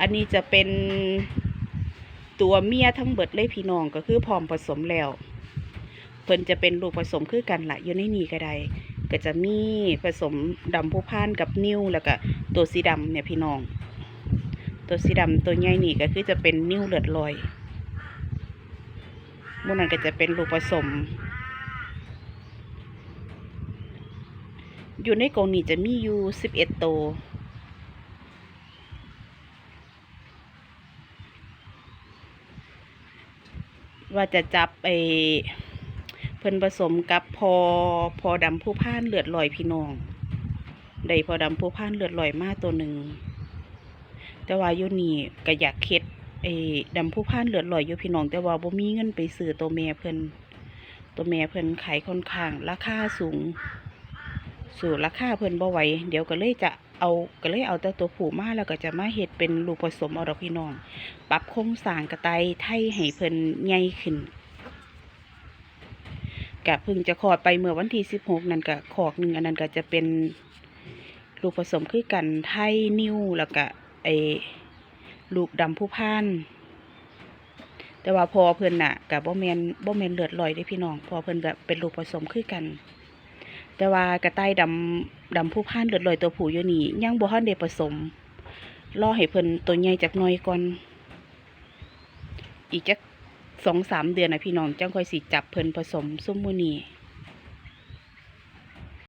อันนี้จะเป็นตัวเมียทั้งเบิดเลยพี่น้องก็คือพร้อมผสมแล้ว เพิ่นจะเป็นลูกผสมคือกันละอยู่ในนี่ก็ได้ก็จะมีผสมดำผู้พานกับนิ้วแล้วก็ตัวสีดำเนี่ยพี่น้อง ตัวสีดำตัวใหญ่นี่ก็คือจะเป็นนิ้วเลือดลอยมูนันก็จะเป็นลูกผสม อยู่ในกรงนี้จะมีอยู่สิบเอ็ดตัว ว่าจะจับไอเพิ่นผสมกับพอพอดำผู้พ่านเลือดลอยพี่น้องได้พอดำผู้พ่านเลือดลอยมาตัวหนึ่งแต่ว่าอยู่นี่ก็อยากเค็ดไอ้ดำผู้พ่านเลือดลอยอยู่พี่น้องแต่ว่าบ่มีเงินไปซื้อตัวแม่เพิ่นตัวแม่เพิ่นขายค่อนข้างราคาสูง สู่ราคาเพิ่นบ่ไหวเดี๋ยวก็เลยจะ เอาก็เลยเอาแต่ตัวผู้มาแล้วก็จะมาเฮ็ดเป็นลูกผสมเอาดอกพี่น้อง ปรับโครงสร้างกระต่ายไทยให้เพิ่นใหญ่ขึ้นกะพิ่งจะคลอดไปเมื่อวันที่สิบหกนั่นก็ขอกหนึ่งอันนั้นก็จะเป็นลูกผสมคือกันไทยนิ้วแล้วก็ไอลูกดำผู้พานแต่ว่าพอเพิ่นน่ะกับบ่แมนบ่แมนเลือดลอยเด้พี่น้องพอเพิ่นแบบเป็นลูกผสมคือกัน แต่ว่ากระต่ายดำดำผู้พานเลือดลอยตัวผู้อยู่นี่ยังบ่ฮันเดผสมรอให้เพิ่นตัวใหญ่จากหน้อยก่อน อีกจักสองสามเดือนนะพี่น้องจังค่อยสิจับเพิ่นผสมซุ้มมูนี่